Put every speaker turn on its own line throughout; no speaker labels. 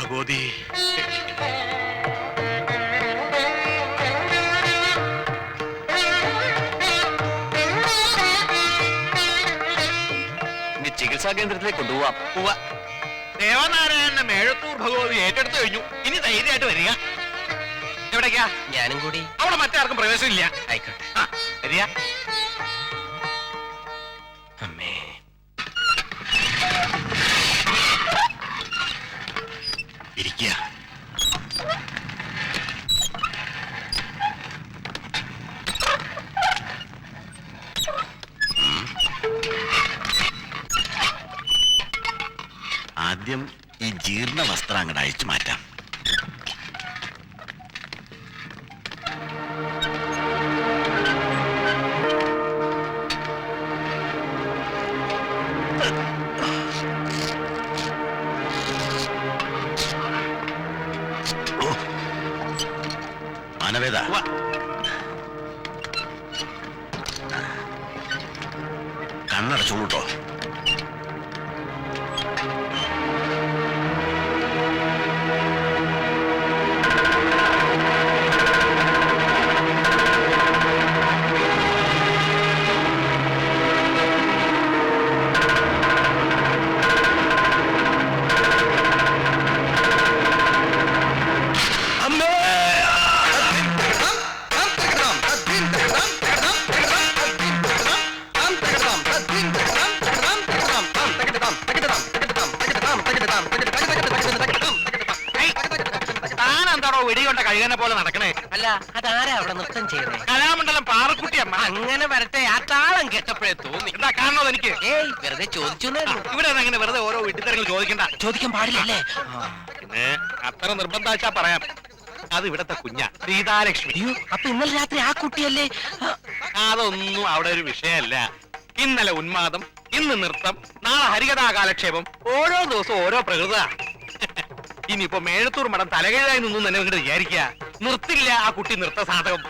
ഭഗവതി.
ചികിത്സാ കേന്ദ്രത്തിലേക്ക് കൊണ്ടുപോവാം.
പോവാ. ദേവനാരായണന്റെ മേഴത്തൂർ ഭഗവതി ഏറ്റെടുത്തു കഴിഞ്ഞു. ഇനി ധൈര്യമായിട്ട് വരിക. എവിടേക്കാ?
ഞാനും കൂടി.
അവിടെ മറ്റാർക്കും പ്രവേശനമില്ല.
ആയിക്കോട്ടെ.
ആ, വരിക. ഇരിക്കുക ആദ്യം ഈ ജീർണ വസ്ത്രം അങ്ങോട്ട് അഴിച്ചു മാറ്റാം. കണ്ണടച്ചോളൂ കേട്ടോ വെടികൊണ്ട കഴുകനെ പോലെ നടക്കണേ.
അല്ല അതാരാ അവിടെ നൃത്തം ചെയ്യുന്നത്
കലാമണ്ഡലം പാറക്കുട്ടിയമ്മ.
അങ്ങനെ വരട്ടെ ആ താളം കേട്ടപ്പോഴേ തോന്നി.
എന്താ കാണണോ എനിക്ക്?
ഏയ് വെറുതെ ചോദിച്ചു
ഇവിടെ അങ്ങനെ വെറുതെ ഓരോ വിട്ടിത്തരങ്ങൾ ചോദിക്കണ്ട.
ചോദിക്കാൻ പാടില്ലല്ലേ?
പിന്നെ അത്ര നിർബന്ധാച്ചാ പറയാം. അത് ഇവിടത്തെ കുഞ്ഞ സീതാലക്ഷ്മി.
അയ്യോ അപ്പൊ ഇന്നലെ രാത്രി ആ കുട്ടിയല്ലേ?
അതൊന്നും അവിടെ ഒരു വിഷയമല്ല. ഇന്നലെ ഉന്മാദം ഇന്ന് നൃത്തം നാളെ ഹരികഥാ കാലക്ഷേപം. ഓരോ ദിവസവും ഓരോ പ്രകൃത ഇനിയിപ്പോ മേഴത്തൂർ മഠം തലകീഴായി നിന്നു തന്നെ ഇങ്ങോട്ട് വിചാരിക്കുക. നിർത്തില്ല ആ കുട്ടി നൃത്ത സാധകം.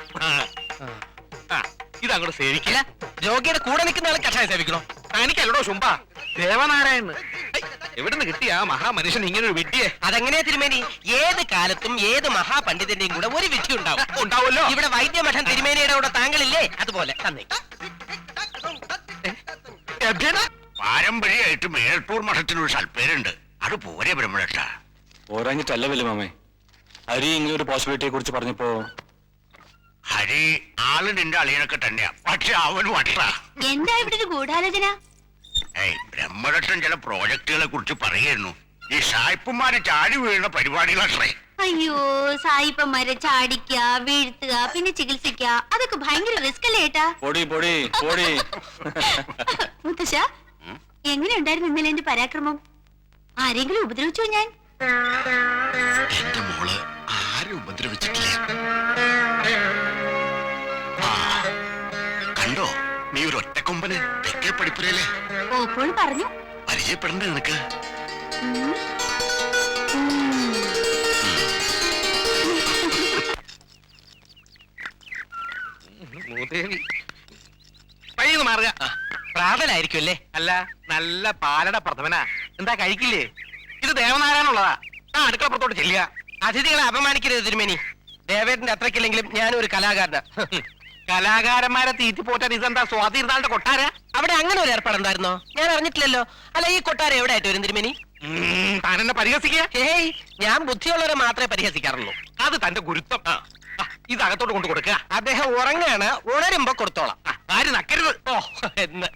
ആ. ഇതങ്ങോട്ട് സേവിക്കില്ല
രോഗിയുടെ കൂടെ നിൽക്കുന്ന ആളെ കഷായം സേവിക്കണോ?
തനിക്കല്ലടോ ശുംഭ. ദേവനാരായണ് എവിടുന്ന് കിട്ടിയ ആ മഹാമനുഷ്യൻ ഇങ്ങനെ ഒരു വിട്ടിയെ
അതെങ്ങനെയാ തിരുമേനി? ഏത് കാലത്തും ഏത് മഹാപണ്ഡിതന്റെയും കൂടെ ഒരു വിധി ഉണ്ടാവും.
ഉണ്ടാവുമല്ലോ.
ഇവിടെ വൈദ്യമഠം തിരുമേനിയുടെ കൂടെ താങ്കളില്ലേ? അതുപോലെ. തന്നെ
പാരമ്പര്യമായിട്ട് മേൽപ്പൂർ മഠത്തിനൊരു സൽപ്പേരുണ്ട്. അത് പോരെ ബ്രഹ്മരക്ഷ
പോരാഞ്ഞിട്ടല്ല വലിയ മാമേ. ഹരി ഇങ്ങനെ ഒരു പോസിബിലിറ്റിയെ കുറിച്ച് പറഞ്ഞപ്പോ
ഹരി ആൾ നിന്റെ അളിയനൊക്കെ തന്നെയാ. പക്ഷെ അവൻ വട്ട
എന്താ ഇവിടെ ഒരു ഗൂഢാലോചന?
ഏയ് ബ്രഹ്മരക്ഷൻ ചില പ്രോജക്ടുകളെ കുറിച്ച് പറയായിരുന്നു ഈ സായിപ്പന്മാരെ ചാടി വീഴുന്ന പരിപാടികളത്രേ
അയ്യോ സായിപ്പന്മാരെ ചാടിക്കുക വീഴ്ത്തുക പിന്നെ ചികിത്സിക്കുക അതൊക്കെ ഭയങ്കര റിസ്ക് അല്ലേ ഏട്ടാ?
പൊടി പൊടി പൊടി.
മുത്തശ്ശ എങ്ങനെ ഉണ്ടായിരുന്നു ഇന്നലെ എന്റെ പരാക്രമം? ആരെങ്കിലും ഉപദ്രവിച്ചോ ഞാൻ?
എന്റെ മോൾ ആരും ഉപദ്രവിച്ചിട്ടില്ല? ആ, കണ്ടോ? നീ ഒരു ഒറ്റക്കൊമ്പന് തെക്കേ പഠിപ്പുരയിലെ
ഓപ്പോൾ പറഞ്ഞു.
പരിചയപ്പെടണ്ടേ നിനക്ക്?
ഉം. ഉം.
മൂദേവി. പയ്യെന്ന് മാറുക.
പ്രാതലായിരിക്കും അല്ലേ
അല്ല നല്ല പാലട പ്രഥമനാ. എന്താ കഴിക്കില്ലേ? ദേവനാരായണുള്ളതാ ആ അടുക്കളപ്പുറത്തോട്ട് ചെല്ലുക.
അതിഥികളെ അപമാനിക്കരുത് തിരുമേനി. ദേവേട്ടന്റെ അത്രക്കില്ലെങ്കിലും ഞാനും ഒരു കലാകാരനാ.
കലാകാരന്മാരെ തീറ്റിപ്പോറ്റാൻ ഇതെന്താ സ്വാതിരുന്നാളുടെ കൊട്ടാര?
അവിടെ അങ്ങനെ ഒരു ഏർപ്പാടുണ്ടായിരുന്നോ ഞാൻ അറിഞ്ഞിട്ടില്ലല്ലോ. അല്ല ഈ കൊട്ടാര എവിടെ ആയിട്ട് വരും തിരുമേനി?
താൻ എന്നെ പരിഹസിക്കുക.
ഏയ് ഞാൻ ബുദ്ധിയുള്ളവരെ മാത്രമേ പരിഹസിക്കാറുള്ളൂ.
അത് തന്റെ ഗുരുത്വം. ഇത് അകത്തോട്ട് കൊണ്ടു കൊടുക്കുക
അദ്ദേഹം ഉറങ്ങാണ് ഉണരുമ്പോ കൊടുത്തോളാം.
ആര് നക്കരുത്.
ഓ എന്ന്.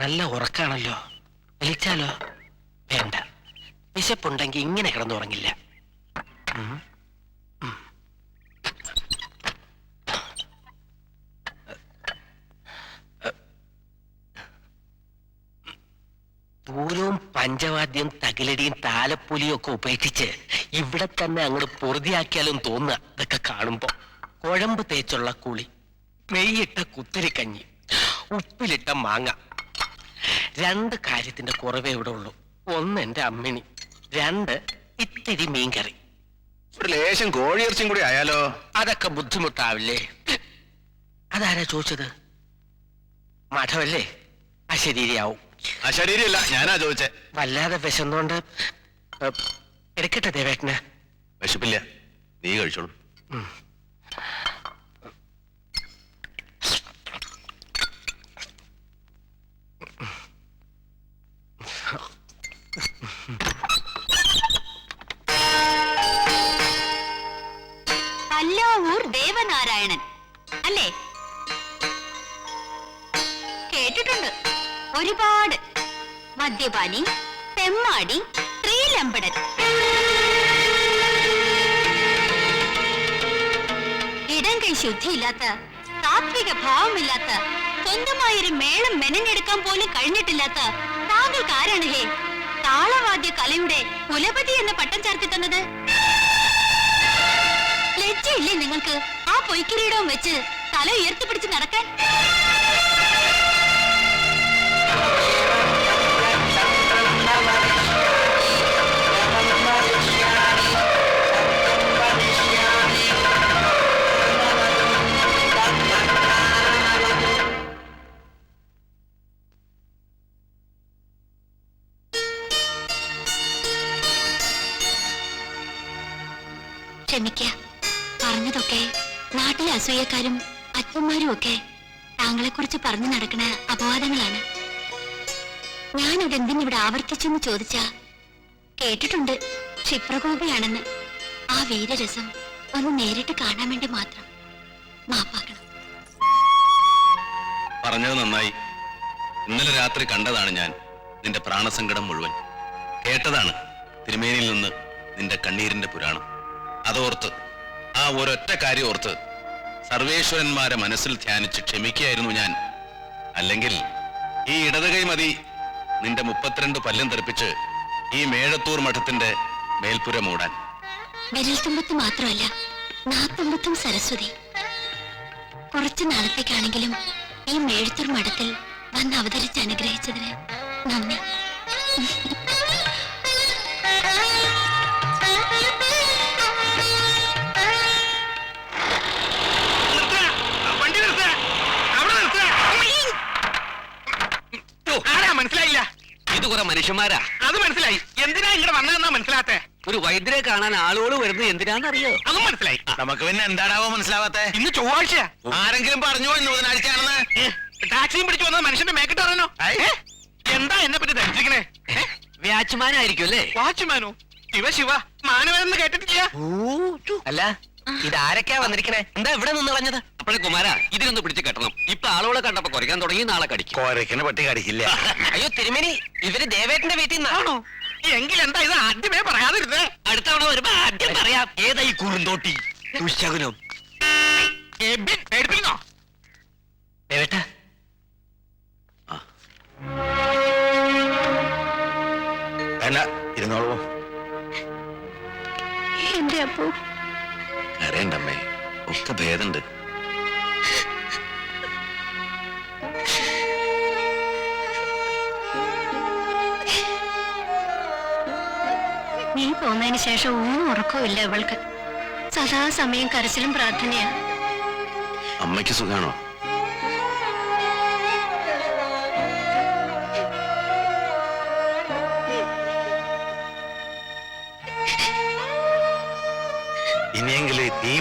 നല്ല ഉറക്കാണല്ലോ. വിളിച്ചാലോ? വേണ്ട. വിശപ്പുണ്ടെങ്കിൽ ഇങ്ങനെ കിടന്നുറങ്ങില്ല. പൂരവും പഞ്ചവാദ്യം തകിലടിയും താലപ്പൊലിയും ഒക്കെ ഉപേക്ഷിച്ച് ഇവിടെ തന്നെ അങ്ങോട്ട് പൊറുതിയാക്കിയാലും തോന്നുക. ഇതൊക്കെ കാണുമ്പോ കുഴമ്പ് തേച്ചുള്ള കുളി നെയ്യിട്ട കുത്തരിക്കഞ്ഞി ഉപ്പിലിട്ട മാങ്ങ രണ്ട് കാര്യത്തിന്റെ കുറവേ ഇവിടെ ഉള്ളൂ. ഒന്ന് എന്റെ അമ്മിണി രണ്ട് ഇത്തിരി മീൻകറി.
ഒരു ലേശം കോഴിയിറച്ചും കൂടി ആയാലോ?
അതൊക്കെ ബുദ്ധിമുട്ടാവില്ലേ? അതാരാ ചോദിച്ചത്? മഠമല്ലേ? അശരീരിയാവും.
അശരീരിയല്ല ഞാനാ ചോദിച്ചേ.
വല്ലാതെ വിശന്നോണ്ട് എടുക്കട്ടെ ദേവേട്ടന്?
വിശപ്പില്ല നീ കഴിച്ചോളൂ.
പല്ലാവൂർ ദേവനാരായണൻ. അല്ലേ? കേട്ടിട്ടുണ്ട്. ഒരുപാട്. മദ്യപാനി പെമ്മാടി സ്ത്രീലമ്പടൻ. ഇടം കൈ ശുദ്ധിയില്ലാത്ത സാത്വിക ഭാവമില്ലാത്ത സ്വന്തമായൊരു മേളം മെനഞ്ഞെടുക്കാൻ പോലും കഴിഞ്ഞിട്ടില്ലാത്ത താങ്കൾക്ക് ആരാണ് ഹേ താളവാദ്യ കലയുടെ കുലപതി എന്ന പട്ടം ചേർത്തി തന്നത്? ലജ്ജയില്ലേ നിങ്ങൾക്ക്? ആ പൊയ്ക്കിരീടവും വെച്ച് തല ഉയർത്തിപ്പിടിച്ച് നടക്കാൻ ആവർത്തിച്ചെന്ന് ചോദിച്ചാ കേട്ടിട്ടുണ്ട്. ക്ഷിപ്രകോപയാണെന്ന്. ആ വീരരസം ഒന്ന് നേരിട്ട് കാണാൻ വേണ്ടി മാത്രം മാപ്പാക്കണം.
പറഞ്ഞത് നന്നായി. ഇന്നലെ രാത്രി കണ്ടതാണ് ഞാൻ നിന്റെ പ്രാണസങ്കടം മുഴുവൻ. കേട്ടതാണ് തിരുമേനിയിൽ നിന്ന് നിന്റെ കണ്ണീരിന്റെ പുരാണം. അതോർത്ത് ആ ഒരൊറ്റ കാര്യം ഓർത്ത് സർവേശ്വരന്മാരെ മനസ്സിൽ ധ്യാനിച്ച് ക്ഷമിക്കുകയായിരുന്നു ഞാൻ. അല്ലെങ്കിൽ ഈ ഇടതുകൈ മതി നിന്റെ മുപ്പത്തിരണ്ട് പല്ലം തെറിപ്പിച്ച് ഈ മേഴത്തൂർ മഠത്തിന്റെ മേൽപ്പുര മൂടാൻ.
വിരൽത്തുമ്പത്ത് മാത്രമല്ല നാത്തുമ്പത്തും സരസ്വതി. കുറച്ചു നാളത്തേക്കാണെങ്കിലും ഈ മേഴത്തൂർ മഠത്തിൽ വന്ന് അവതരിച്ച് അനുഗ്രഹിച്ചതിന് നന്ദി.
കുറെ മനുഷ്യന്മാരാ.
അത് മനസ്സിലായി. എന്തിനാ ഇങ്ങനെ വന്നതെന്നാ മനസ്സിലാത്തെ
ഒരു വൈദ്യരെ കാണാൻ ആളുകൾ വരുന്നത് എന്തിനാന്നറിയോ
അതും മനസ്സിലായി.
നമുക്ക് പിന്നെ എന്താണാവോ മനസ്സിലാവാത്തെ?
ഇന്ന് ചൊവ്വാഴ്ച
ആരെങ്കിലും പറഞ്ഞു ഇന്ന് ബുധനാഴ്ചയാണെന്ന്?
ടാക്സിയും പിടിച്ചു വന്നത് മനുഷ്യന്റെ മേക്കിട്ട് പറഞ്ഞോ എന്താ എന്നെ പറ്റി ധരിച്ചിരിക്കണേ?
വ്യാച്ച്മാനായിരിക്കും അല്ലേ
വാച്ച്മാനോ? ശിവ ശിവ മാനവനെന്ന് കേട്ടിട്ടില്ല.
അല്ല ഇതാരൊക്കെയാ വന്നിരിക്കണേ? എന്താ ഇവിടെ നിന്ന് കളഞ്ഞത്? അപ്പോഴേ കുമാര ഇതിനൊന്ന് പിടിച്ച് കെട്ടണം. ഇപ്പൊ ആളുകളെ കണ്ടപ്പോ കുറയ്ക്കാൻ തുടങ്ങി നാളെ കടിക്കും.
കോരക്കിന് പട്ടി കടിക്കില്ല.
അയ്യോ തിരുമേനി ഇവർ ദേവേട്ടന്റെ വീട്ടിൽ നിന്നാണോ
എങ്കിൽ എന്താ ഇത് ആദ്യമേ പറയാതിരുന്നത്
അടുത്ത തവണ വരുമ്പോ ആദ്യം പറയാം. ഏതാ ഈ കുറുന്തോട്ടി? ദുശകുനം.
എബിൻ പേടിപ്പിക്കുന്നോ?
ദേവേട്ട.
വേണ്ട ഇരുന്നോളൂ.
എന്റെ അപ്പു
കരയണ്ടമ്മേ. ഒക്കെ ഭേദണ്ട്.
നീ പോന്നതിന് ശേഷം ഒന്നും ഉറക്കവും ഇല്ല ഇവൾക്ക് സദാസമയം കരച്ചിലും പ്രാർത്ഥനയാ.
അമ്മയ്ക്ക് സുഖാണോ?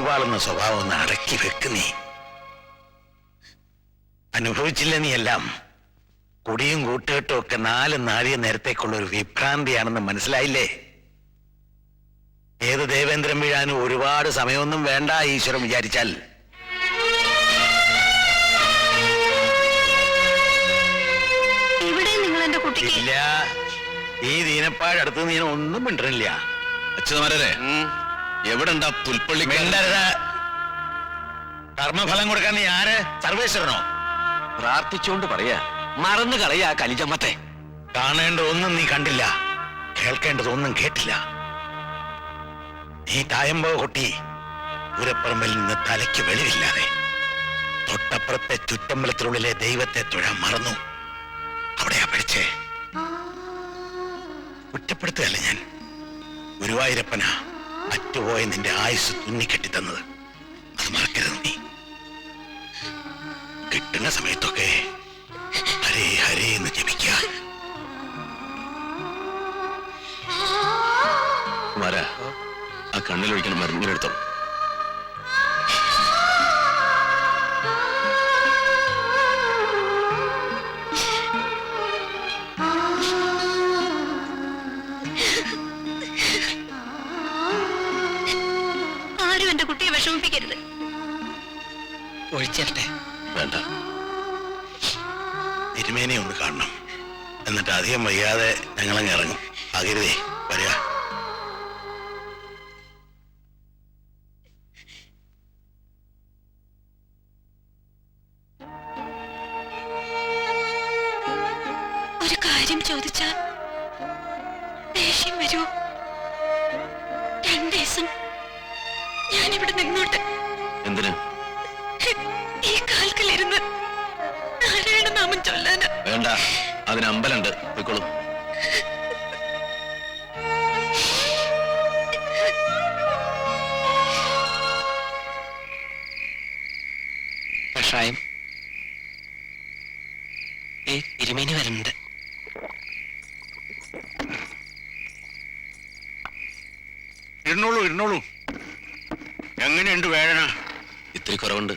വാളുന്ന സ്വഭാവം ഒന്ന് അടക്കി വെക്ക് നീ. അനുഭവിച്ചില്ല നീ എല്ലാം. കുടിയും കൂട്ടുകെട്ടും ഒക്കെ നാല് നാഴിക നേരത്തേക്കുള്ള ഒരു വിഭ്രാന്തിയാണെന്ന് മനസ്സിലായില്ലേ? ഏത് ദേവേന്ദ്രൻ വീഴാനും ഒരുപാട് സമയമൊന്നും വേണ്ട ഈശ്വരൻ വിചാരിച്ചാൽ.
ഇവിടെ നിങ്ങൾ എന്റെ കുട്ടിക്ക്
ഇല്ല. ഈ ദീനപ്പാഴടുത്ത് നീ ഒന്നും മിണ്ടണില്ല.
അച്യുതമാരെ എവിടെ ഉണ്ടാ പുൽപ്പള്ളി
മിണ്ടരുത്. കർമ്മഫലം കൊടുക്കാൻ നീ ആര്? സർവേശ്വരനോ?
പ്രാർത്ഥിച്ചുകൊണ്ട് പറയാ. മറന്നു കളയാ കലിജമ്മത്തെ
കാണേണ്ട ഒന്നും നീ കണ്ടില്ല. കേൾക്കേണ്ടതൊന്നും കേട്ടില്ല. നീ തായമ്പോ കൊട്ടി പൂരപ്പറമ്പിൽ നിന്ന് തലയ്ക്ക് വെളിവില്ലാതെ തൊട്ടപ്പുറത്തെ ചുറ്റമ്പലത്തിനുള്ളിലെ ദൈവത്തെ തൊഴാൻ മറന്നു. അവിടെയാ പഠിച്ചേ. കുറ്റപ്പെടുത്തുകയല്ല ഞാൻ. ഗുരുവായൂരപ്പന. അറ്റുപോയ നിന്റെ ആയുസ് തുന്നിക്കെട്ടി തന്നത്. അത് മറക്കരുത് നീ. കിട്ടുന്ന സമയത്തൊക്കെ ഹരേ ഹരേ എന്ന്
ജപിക്ക
കുമാര ആ കണ്ണിലൊഴിക്കണം മരുന്നിനെടുത്തോളൂ.
ഒഴിച്ചേരട്ടെ.
വേണ്ട.
തിരുമേനെ ഒന്ന് കാണണം. എന്നിട്ട് അധികം വയ്യാതെ ഞങ്ങളങ്ങ് ഇറങ്ങും. അകരുതേ വരിക.
ഒരു കാര്യം ചോദിച്ചാൽ ദേഷ്യം വരൂ. രണ്ടു ദിവസം ഞാനിവിടെ നിന്നോട്ടെ
എന്തിന്?
ഈ കാൽക്കലിരുന്ന് നാരായണ നാമം ചൊല്ലാന്.
വേണ്ട അതിന് അമ്പലുണ്ട്. പോയിക്കോളൂ.
കഷായം. തിരുമേനി വരുന്നുണ്ട്
ഇരുന്നോളൂ ഇരുന്നോളൂ. എങ്ങനെയുണ്ട് വേദന?
ഇത്തിരി കുറവുണ്ട്.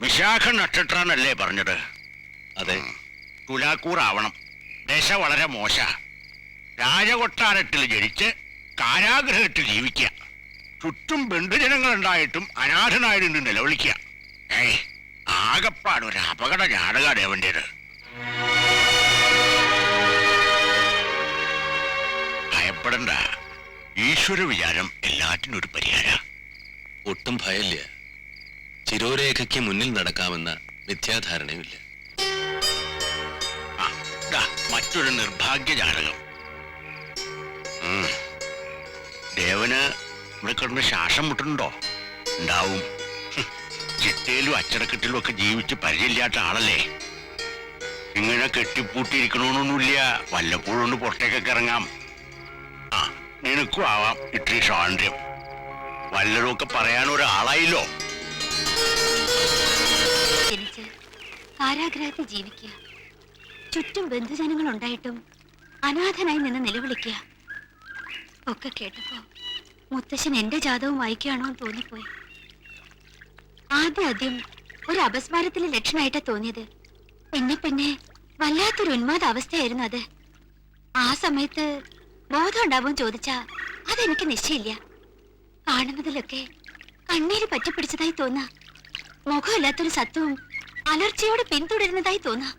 വിശാഖ നക്ഷത്രാന്നല്ലേ പറഞ്ഞത്?
അതെ.
തുലാക്കൂറാവണം. ദശ വളരെ മോശ. രാജകൊട്ടാരത്തിൽ ജനിച്ച് കാരാഗ്രഹത്തിൽ ജീവിക്കുക. ചുറ്റും ബന്ധുജനങ്ങൾ ഉണ്ടായിട്ടും അനാഥനായിരുന്നു നിലവിളിക്കുക. ഏയ് ആകപ്പാട് ഒരു അപകട ജാടക ദേവന്റേത്. ഭയപ്പെടണ്ട. ഈശ്വര വിചാരം എല്ലാറ്റിനും ഒരു പരിഹാര.
ഒട്ടും ഭയമില്ല. ചിരോരേഖയ്ക്ക് മുന്നിൽ നടക്കാമെന്ന മിഥ്യാധാരണയുമില്ല.
മറ്റൊരു നിർഭാഗ്യ ജാതകം ഉം. ദേവന് ഇവിടെ കിടന്ന് ശ്വാസം മുട്ടുന്നുണ്ടോ? ഉണ്ടാവും. ചിട്ടയിലും അച്ചടക്കത്തിലും ഒക്കെ ജീവിച്ച് പരിചയമില്ലാത്ത ആളല്ലേ? ഇങ്ങനെ കെട്ടിപ്പൂട്ടിയിരിക്കണമെന്നൊന്നുമില്ല വല്ലപ്പോഴും ഒന്ന് പുറത്തേക്കൊക്കെ ഇറങ്ങാം. ആ നിനക്കും ആവാം ഇത്രയും സ്വാതന്ത്ര്യം. വല്ലതും ഒക്കെ പറയാൻ ഒരാളായില്ലോ.
കാരാഗ്രഹത്തിൽ ജീവിക്കുക. ചുറ്റും ബന്ധുജനങ്ങൾ ഉണ്ടായിട്ടും അനാഥനായി നിന്ന് നിലവിളിക്കുക. ഒക്കെ കേട്ടപ്പോ മുത്തശ്ശൻ എന്റെ ജാതവും വായിക്കുകയാണോ എന്ന് തോന്നിപ്പോയി. ആദ്യം ആദ്യം ഒരു അപസ്മാരത്തിലെ ലക്ഷണമായിട്ടാ തോന്നിയത്. പിന്നെ പിന്നെ വല്ലാത്തൊരു ഉന്മാദ അവസ്ഥയായിരുന്നു അത്. ആ സമയത്ത് ബോധം ഉണ്ടാവും ചോദിച്ചാ അതെനിക്ക് നിശ്ചയില്ല കാണുന്നതിലൊക്കെ കണ്ണീര് പറ്റിപ്പിടിച്ചതായി തോന്നാ. മുഖമില്ലാത്തൊരു സത്വവും അലർച്ചയോടെ പിന്തുടരുന്നതായി തോന്നാ.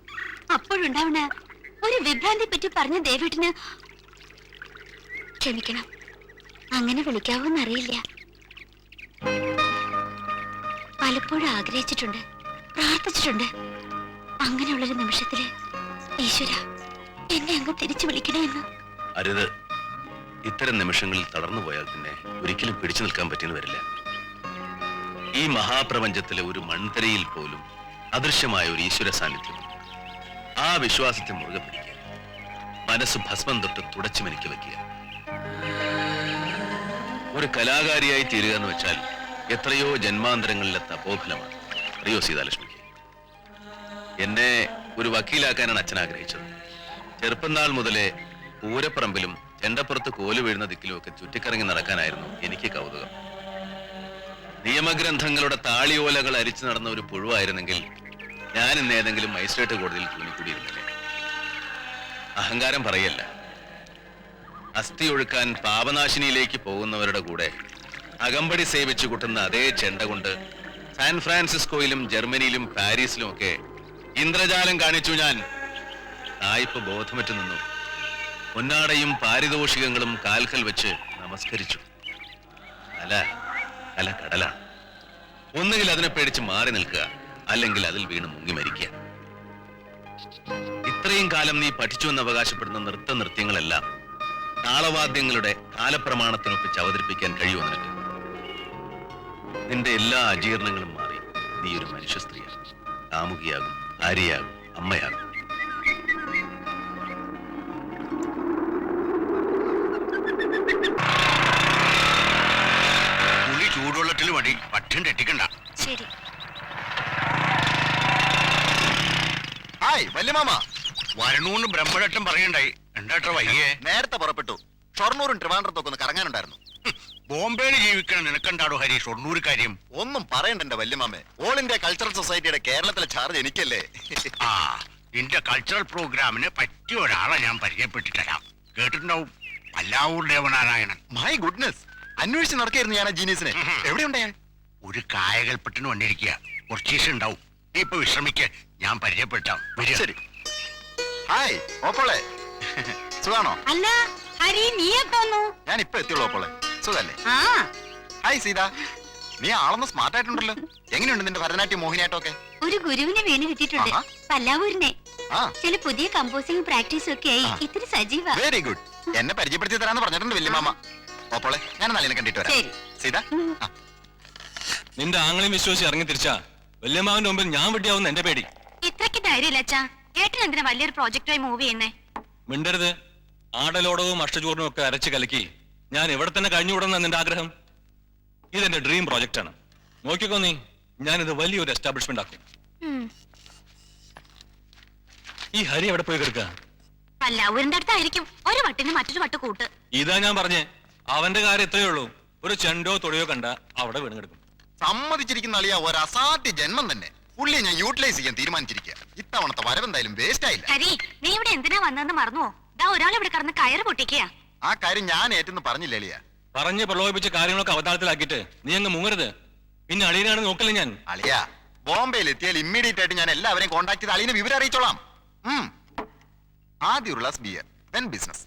അപ്പോഴുണ്ടാവണ ഒരു വിഭ്രാന്തി പറ്റി പറഞ്ഞ ദേവേട്ടിന് ക്ഷമിക്കണം. അങ്ങനെ വിളിക്കാവോന്നറിയില്ല. പലപ്പോഴും ആഗ്രഹിച്ചിട്ടുണ്ട് പ്രാർത്ഥിച്ചിട്ടുണ്ട്. അങ്ങനെയുള്ളൊരു നിമിഷത്തിൽ ഈശ്വര എന്നെ അങ്ങ് തിരിച്ചു വിളിക്കണേ എന്ന്.
അരുത്. ഇത്തരം നിമിഷങ്ങളിൽ തളർന്നു പോയാൽ പിന്നെ ഒരിക്കലും പിടിച്ചു നിൽക്കാൻ പറ്റിയെന്ന് വരില്ല. ഈ മഹാപ്രപഞ്ചത്തിലെ ഒരു മൺതരയിൽ പോലും അദൃശ്യമായ ഒരു ഈശ്വര സാന്നിധ്യം. ആ വിശ്വാസത്തെ മുറുകെ പിടിക്കുക. മനസ്സ് ഭസ്മം തൊട്ട് തുടച്ചു മെനിക്ക് വെക്കുക. ഒരു കലാകാരിയായി തീരുക എന്ന് വെച്ചാൽ എത്രയോ ജന്മാന്തരങ്ങളിലെ തപോഫലമാണ് അറിയോ സീതാലക്ഷ്മിക്ക്? എന്നെ ഒരു വക്കീലാക്കാനാണ് അച്ഛൻ ആഗ്രഹിച്ചത്. ചെറുപ്പം നാൾ മുതലേ പൂരപ്പറമ്പിലും ചെണ്ടപ്പുറത്ത് കോൽ വീഴുന്ന ദിക്കിലുമൊക്കെ ചുറ്റിക്കറങ്ങി നടക്കാനായിരുന്നു എനിക്ക് കൗതുകം. നിയമഗ്രന്ഥങ്ങളുടെ താളിയോലകൾ അരിച്ചു നടന്ന ഒരു പുഴുവായിരുന്നെങ്കിൽ ഞാൻ ഇന്ന് ഏതെങ്കിലും മജിസ്ട്രേറ്റ് കോടതിയിൽ തൂങ്ങിക്കൂടിയിരുന്നില്ലേ? അഹങ്കാരം പറയല്ല. അസ്ഥി ഒഴുക്കാൻ പാപനാശിനിയിലേക്ക് പോകുന്നവരുടെ കൂടെ അകമ്പടി സേവിച്ചു കൂട്ടുന്ന അതേ ചെണ്ട കൊണ്ട് സാൻ ഫ്രാൻസിസ്കോയിലും ജർമ്മനിയിലും പാരീസിലും ഒക്കെ ഇന്ദ്രജാലം കാണിച്ചു ഞാൻ. തായ്പ ബോധമറ്റു നിന്നു. പൊന്നാടയും പാരിതോഷികങ്ങളും കാൽക്കൽ വെച്ച് നമസ്കരിച്ചു. അല അല കടല. ഒന്നുകിൽ അതിനെ പേടിച്ച് മാറി നിൽക്കുക അല്ലെങ്കിൽ അതിൽ വീണ് മുങ്ങി മരിക്കുക. ഇത്രയും കാലം നീ പഠിച്ചു എന്ന് അവകാശപ്പെടുന്ന നൃത്ത നൃത്യങ്ങളെല്ലാം താളവാദ്യങ്ങളുടെ കാലപ്രമാണത്തിനൊപ്പിച്ച് അവതരിപ്പിക്കാൻ കഴിയുമോ നിനക്ക്? നിന്റെ എല്ലാ അജീർണങ്ങളും മാറി നീ ഒരു മനുഷ്യ സ്ത്രീയാണ് കാമുകിയാകും ഭാര്യയാകും അമ്മയാകും.
പറ്റും തെറ്റിക്കണ്ട
ശരി.
ആയ് വല്യമാമ.
വരണൂന്ന് ബ്രഹ്മദത്തം പറയണ്ടായി എന്താ വയ്യേ
നേരത്തെ പുറപ്പെട്ടു. ഷൊർണൂരും ട്രിവാൻഡ്രത്തൊക്കെ ഒന്ന് കറങ്ങാനുണ്ടായിരുന്നു
ബോംബെയിൽ ജീവിക്കണം നിനക്കെന്താടോ ഹരി ഷൊർണൂർ കാര്യം?
ഒന്നും പറയണ്ട എന്റെ വല്യമാമേ. ഓൾ ഇന്ത്യ കൾച്ചറൽ സൊസൈറ്റിയുടെ കേരളത്തിലെ ചാർജ് എനിക്കല്ലേ?
ആ ഇന്ത്യ കൾച്ചറൽ പ്രോഗ്രാമിന് പറ്റിയ ഒരാളെ ഞാൻ പരിചയപ്പെട്ടിട്ടാം തരാം കേട്ടിട്ടുണ്ടാവും. പല്ലാവൂർ ദേവനാരായണൻ.
മൈ ഗുഡ്നസ് അന്വേഷിച്ച് നടക്കായിരുന്നു ഞാൻ ആ ജീനിയസിനെ. എവിടെയുണ്ട് അയാൾ?
ഒരു കായകൽപ്പെട്ടിന് വന്നിരിക്കുക. കുറച്ച് ദിവസം ഉണ്ടാവും. നീ ഇപ്പൊ വിശ്രമിക്ക. ഞാൻ പരിചയപ്പെട്ടാം
ശരി. ഹായ് ഓപ്പോളെ. സുഖാണോ?
അല്ല ഹരി നീ
ഞാൻ ഇപ്പൊ എത്തിയുള്ളൂ ഓപ്പോളെ. സുഖല്ലേ?
ആ.
ഹായ് സീത. നീ ആളൊന്ന് സ്മാർട്ട് ആയിട്ടുണ്ടല്ലോ. എങ്ങനെയുണ്ട് നിന്റെ ഭരതനാട്യം മോഹിനിയാട്ടമൊക്കെ?
ഒരു ഗുരുവിനെ വീണ് കിട്ടിയിട്ടുണ്ട്. പല്ലാവൂരിനെ.
ആ.
ചില പുതിയ കമ്പോസിംഗ് പ്രാക്ടീസ് ഒക്കെ ആയി. ഇത്തിരി സജീവ.
വെരി ഗുഡ് എന്നെ പരിചയപ്പെടുത്തി തരാന്ന് പറഞ്ഞിട്ടുണ്ട് വല്യമാമ ഓപ്പോളെ ഞാൻ നല്ല കണ്ടിട്ട് വരാം.
ശരി.
സീത. ആ,
നിന്റെ ആങ്ങളെയും വിശ്വസിച്ച് ഇറങ്ങി തിരിച്ചാ? വല്യമ്മാവിന്റെ മുമ്പിൽ ഞാൻ വെട്ടിയാവുന്ന എന്റെ പേടി.
ഇത്രയ്ക്ക് ധൈര്യമില്ല അച്ഛാ. ഏട്ടൻ എന്തിനാ വലിയൊരു പ്രോജക്റ്റായി മൂവ് ചെയ്യുന്നേ?
മിണ്ടരുത്. ആടലോടവും അഷ്ടചൂർണവും ഒക്കെ അരച്ച് കലക്കി ഞാൻ ഇവിടെ തന്നെ കഴിഞ്ഞുകൂടുന്ന നിന്റെ ആഗ്രഹം? ഇതെന്റെ ഡ്രീം പ്രോജക്റ്റ് ആണ്. നോക്കിക്കോ നീ. ഞാനിത് വലിയൊരു എസ്റ്റാബ്ലിഷ്മെന്റ് ആക്കും. ഈ ഹരി എവിടെ പോയി കിടക്കുക
പല്ലാവൂരിന്റെ അടുത്തായിരിക്കും. ഒരു വട്ടിന് മറ്റൊരു വട്ട് കൂട്ട്.
ഇതാ ഞാൻ പറഞ്ഞേ. അവന്റെ കാര്യം ഇത്രയേ ഉള്ളൂ. ഒരു ചെണ്ടോ തൊടിയോ കണ്ട അവിടെ വീണ് കിടക്കും.
സമ്മതിച്ചിരിക്കുന്ന അളിയ ഒരു അസാധ്യ ജന്മം തന്നെ. പുള്ളിയെ ഞാൻ യൂട്ടിലൈസ് ചെയ്യാൻ തീരുമാനിച്ചിരിക്കുക ഇത്തവണത്തെ വരവെന്തായാലും വേസ്റ്റ് ആയില്ല.
ഹരി നീ ഇവിടെ എന്തിനാ വന്നതെന്ന് മറന്നുവോ ദാ ഒരാൾ ഇവിടെ കടന്ന് കയറ് പൊട്ടിക്കുക.
ആ കാര്യം ഞാൻ ഏറ്റെന്ന് പറഞ്ഞില്ല അളിയ?
പറഞ്ഞ് പ്രലോഭിപ്പിച്ച കാര്യങ്ങളൊക്കെ അവതാളത്തിലാക്കിയിട്ട് നീ അങ്ങ് മുങ്ങരുത്. പിന്നെ അളിയനാണ് നോക്കില്ല ഞാൻ?
അളിയ ബോംബെയിൽ എത്തിയാൽ ഇമ്മീഡിയറ്റ് ആയിട്ട് ഞാൻ എല്ലാവരെയും കോൺടാക്ട് ചെയ്ത് അളിയനെ വിവരം അറിയിച്ചോളാം. ആദ്യമുള്ള ബിയർ ഒരു ഗ്ലാസ് ബിയർ ബിസിനസ്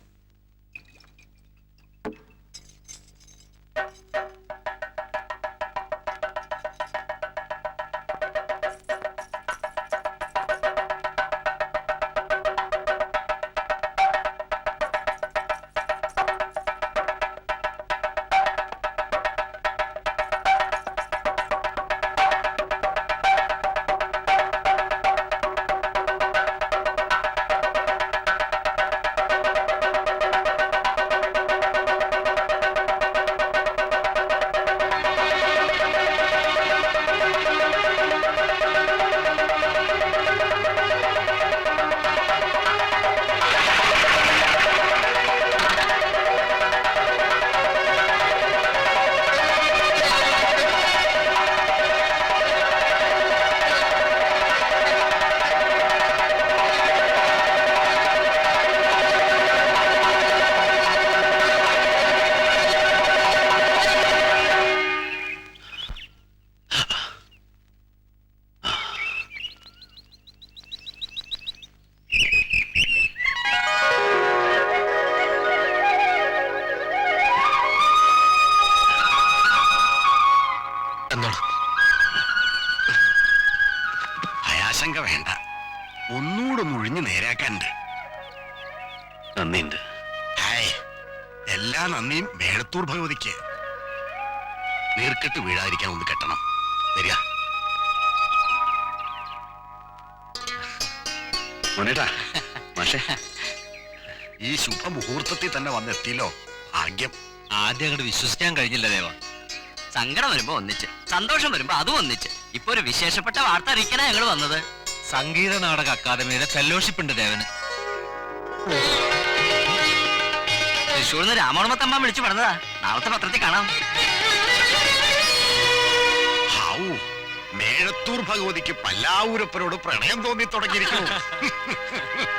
നന്ദിയും മേളത്തൂർ ഭഗവതിക്ക് നീർക്കെട്ട് വീഴാതിരിക്കാൻ ഒന്ന് കെട്ടണം. വരിക.
മോനേട്ടാ മാഷേ
ഈ ശുഭമുഹൂർത്തത്തിൽ തന്നെ വന്നെത്തിയല്ലോ ഭാഗ്യം.
ആദ്യം അങ്ങോട്ട് വിശ്വസിക്കാൻ കഴിഞ്ഞില്ല ദേവ. സങ്കടം വരുമ്പോ ഒന്നിച്ച് സന്തോഷം വരുമ്പോ അതും ഒന്നിച്ച്. ഇപ്പൊ ഒരു വിശേഷപ്പെട്ട വാർത്ത അറിയിക്കാനാ ഞങ്ങൾ വന്നത്. സംഗീത നാടക അക്കാദമിയുടെ ഫെല്ലോഷിപ്പ് ഉണ്ട് ദേവന്. തൃശ്ശൂരിൽ നിന്ന് രാമോണമത്തമ്മ വിളിച്ചു പറഞ്ഞതാ. നാളത്തെ പത്രത്തിൽ കാണാം.
ഹാവൂ മേഴത്തൂർ ഭഗവതിക്ക് പല്ലാവൂരപ്പനോട് പ്രണയം തോന്നി തുടങ്ങിയിരിക്കുന്നു.